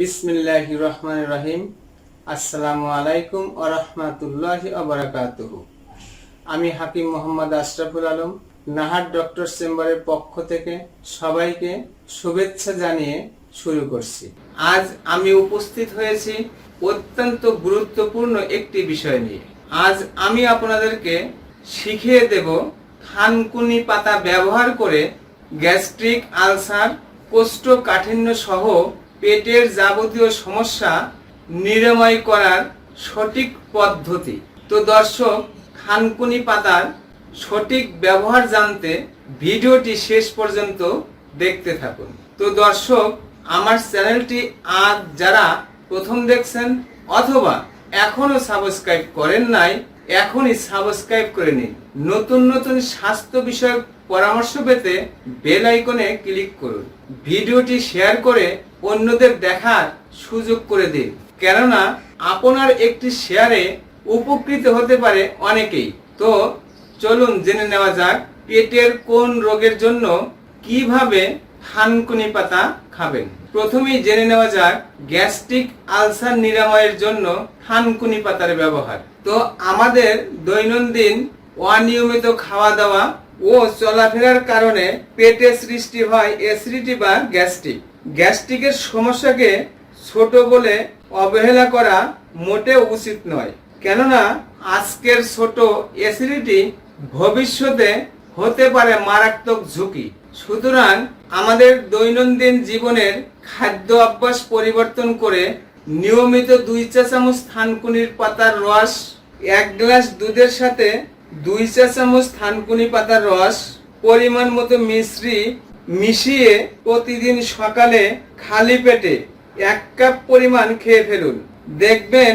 বিসমিল্লাহ রহমান রহিম আসসালামু আলাইকুম ও রহমাতুল্লাহ আমি হাকিম মোহাম্মদ আশরাফুল আলম, নাহার ডক্টর চেম্বারের পক্ষ থেকে সবাইকে শুভেচ্ছা জানিয়ে শুরু করছি। আজ আমি উপস্থিত হয়েছি অত্যন্ত গুরুত্বপূর্ণ একটি বিষয় নিয়ে। আজ আমি আপনাদেরকে শিখিয়ে দেব থানকুনি পাতা ব্যবহার করে গ্যাস্ট্রিক আলসার কোষ্ঠকাঠিন্য সহ পেটের যাবতীয় সমস্যা নিরাময় করার সঠিক পদ্ধতি। তো দর্শক, খানকুনি পাতার সঠিক ব্যবহার জানতে ভিডিওটি শেষ পর্যন্ত দেখতে থাকুন। তো দর্শক, আমার চ্যানেলটি আজ যারা প্রথম দেখছেন অথবা এখনও সাবস্ক্রাইব করেন নাই, এখনই সাবস্ক্রাইব করে নিন। নতুন নতুন স্বাস্থ্য বিষয়ক পরামর্শ পেতে বেল আইকনে ক্লিক করুন। ভিডিওটি শেয়ার করে অন্যদের দেখার সুযোগ করে দিন কেননা, আপনার একটি শেয়ারে উপকৃত হতে পারে অনেকেই। তো, চলুন জেনে নেওয়া যাক পেটের কোন রোগের জন্য কীভাবে থানকুনি পাতা খাবেন। প্রথমেই জেনে নেওয়া যাক গ্যাস্ট্রিক আলসার নিরাময়ের জন্য থানকুনি পাতার ব্যবহার। তো, আমাদের দৈনন্দিন অনিয়মিত খাওয়া দাওয়া ও চলাফেরার কারণে পেটে সৃষ্টি হয় অ্যাসিডিটি বা গ্যাস্ট্রিক গ্যাস্ট্রিকের সমস্যাকে ছোট বলে অবহেলা করা মোটেও উচিত নয়। কেননা, আজকের ছোট অ্যাসিডিটি ভবিষ্যতে হতে পারে মারাত্মক ঝুঁকি। সুতরাং আমাদের দৈনন্দিন জীবনের খাদ্য অভ্যাস পরিবর্তন করে নিয়মিত দুই চা চামচ থানকুনির পাতার রস, এক গ্লাস দুধের সাথে দুই চা চামচ থানকুনি পাতার রস, পরিমাণ মতো মিশ্রি মিশিয়ে প্রতিদিন সকালে খালি পেটে এক কাপ পরিমাণ খেয়ে ফেলুন। দেখবেন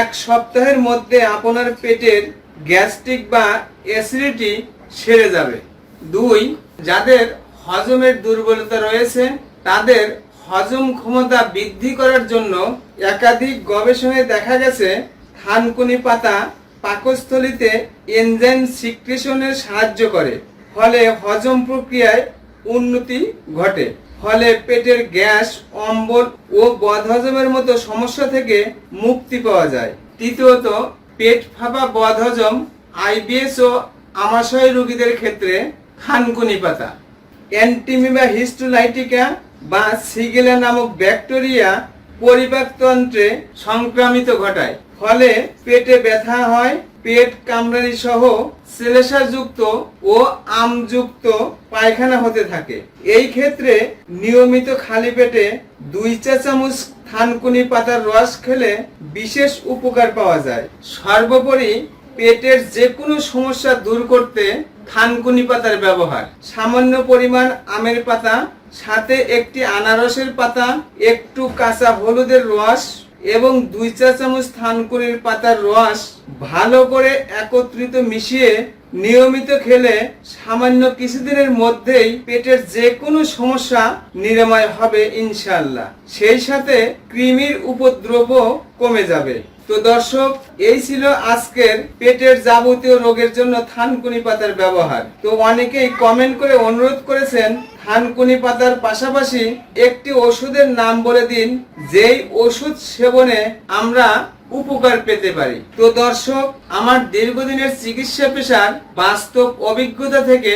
এক সপ্তাহের মধ্যে আপনার পেটের গ্যাস্ট্রিক বা অ্যাসিডিটি সেরে যাবে। দুই, যাদের হজমের দুর্বলতা রয়েছে, তাদের হজম ক্ষমতা বৃদ্ধি করার জন্য একাধিক গবেষণায় দেখা গেছে, থানকুনি পাতা পাকস্থলিতে এনজাইম সিক্রেশনের সাহায্য করে। ফলে হজম প্রক্রিয়ায় উন্নতি ঘটে। ফলে পেটের গ্যাস, অম্বল ও বদহজমের মতো সমস্যা থেকে মুক্তি পাওয়া যায়। তৃতীয়ত, পেট ফাঁপা বদহজম, আইবিএস ও আমাশয় রোগীদের ক্ষেত্রে খানকুনি পাতা। অ্যান্টিমিবা হিস্টোলাইটিকা বা সিগেলা নামক ব্যাকটেরিয়া পরিপাকতন্ত্রে সংক্রামিত ঘটায়। ফলে পেটে ব্যথা হয় পেট কামড়ানি সহ যুক্ত ও আমযুক্ত পায়খানা হতে থাকে। এই ক্ষেত্রে নিয়মিত খালি পেটে দুই চা চামচ থানকুনি পাতার রস খেলে বিশেষ উপকার পাওয়া যায়। সর্বোপরি পেটের যে কোনো সমস্যা দূর করতে থানকুনি পাতার ব্যবহার। সামান্য পরিমাণ আমের পাতা, সাথে একটি আনারসের পাতা, একটু কাঁচা হলুদের রস এবং দুই চা চামচ থানকুনির পাতার রস ভালো করে একত্রিত মিশিয়ে নিয়মিত খেলে সামান্য কিছুদিনের মধ্যেই পেটের যে কোনো সমস্যা নিরাময় হবে ইনশাল্লাহ সেই সাথে কৃমির উপদ্রব কমে যাবে। তো দর্শক, এই ছিল আজকের পেটের যাবতীয় রোগের জন্য থানকুনি পাতার ব্যবহার। তো অনেকেই কমেন্ট করে অনুরোধ করেছেন থানকুনি পাতার পাশাপাশি একটি ওষুধের নাম বলে দিন, যেই ওষুধ সেবনে আমরা উপকার পেতে পারি। তো দর্শক, আমার দীর্ঘদিনের চিকিৎসা পেশার বাস্তব অভিজ্ঞতা থেকে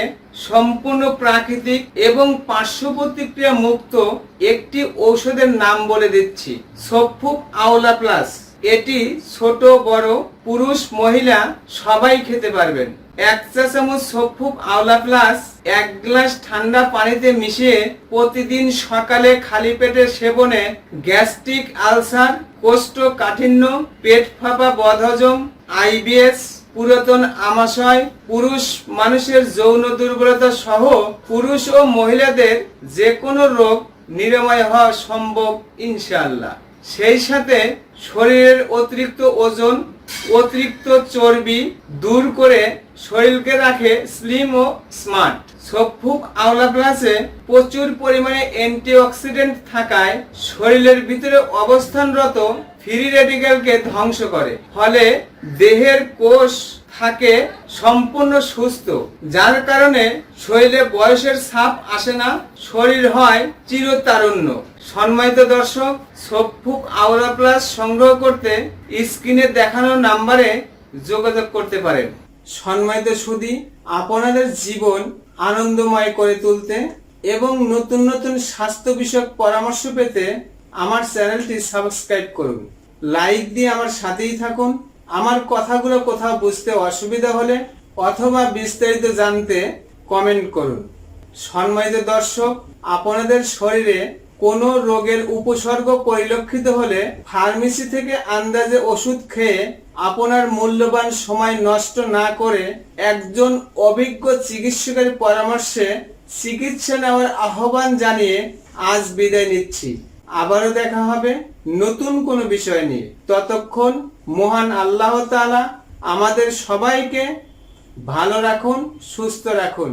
সম্পূর্ণ প্রাকৃতিক এবং পার্শ্ব প্রতিক্রিয়া মুক্ত একটি ঔষধের নাম বলে দিচ্ছি সফুক আওলা প্লাস। এটি ছোট, বড়, পুরুষ, মহিলা সবাই খেতে পারবেন। এক চা চামচ সফুক আওলা প্লাস এক গ্লাস ঠান্ডা পানিতে মিশিয়ে প্রতিদিন সকালে খালি পেটে সেবনে গ্যাস্ট্রিক আলসার, কোষ্ঠকাঠিন্য, পেট ফাঁপা বদহজম আইবিএস পুরাতন আমাশয়, পুরুষ মানুষের যৌন দুর্বলতা সহ পুরুষ ও মহিলাদের যে কোনো রোগ নিরাময় হওয়া সম্ভব ইনশাল্লাহ সেই সাথে শরীরের অতিরিক্ত ওজন অতিরিক্ত চর্বি দূর করে শরীরকে রাখে স্লিম ও স্মার্ট সফুক আওলা প্লাসে প্রচুর পরিমাণে অ্যান্টিঅক্সিডেন্ট থাকায় শরীরের ভিতরে অবস্থানরত ফ্রি রেডিক্যালকে ধ্বংস করে। ফলে দেহের কোষ থাকে সম্পূর্ণ সুস্থ, যার কারণে শরীরে বয়সের ছাপ আসে না, শরীর হয় চিরতারুণ্য। সম্মানিত দর্শক সফুক আওরা প্লাস সংগ্রহ করতে স্ক্রিনে দেখানো নাম্বারে যোগাযোগ করতে পারেন। সম্মানিত সুদী, আপনাদের জীবন আনন্দময় করে তুলতে এবং নতুন নতুন স্বাস্থ্য বিষয়ক পরামর্শ পেতে আমার চ্যানেলটি সাবস্ক্রাইব করুন। লাইক দিয়ে আমার সাথেই থাকুন। আমার কথাগুলো কোথাও বুঝতে অসুবিধা হলে অথবা বিস্তারিত জানতে কমেন্ট করুন। সম্মানিত দর্শক, আপনাদের শরীরে কোনো রোগের উপসর্গ পরিলক্ষিত হলে ফার্মেসি থেকে আন্দাজে ওষুধ খেয়ে আপনার মূল্যবান সময় নষ্ট না করে একজন অভিজ্ঞ চিকিৎসকের পরামর্শে চিকিৎসা নেওয়ার আহ্বান জানিয়ে আজ বিদায় নিচ্ছি। আবারও দেখা হবে নতুন কোনো বিষয় নিয়ে। ততক্ষণ মহান আল্লাহ তাআলা আমাদের সবাইকে ভালো রাখুন, সুস্থ রাখুন।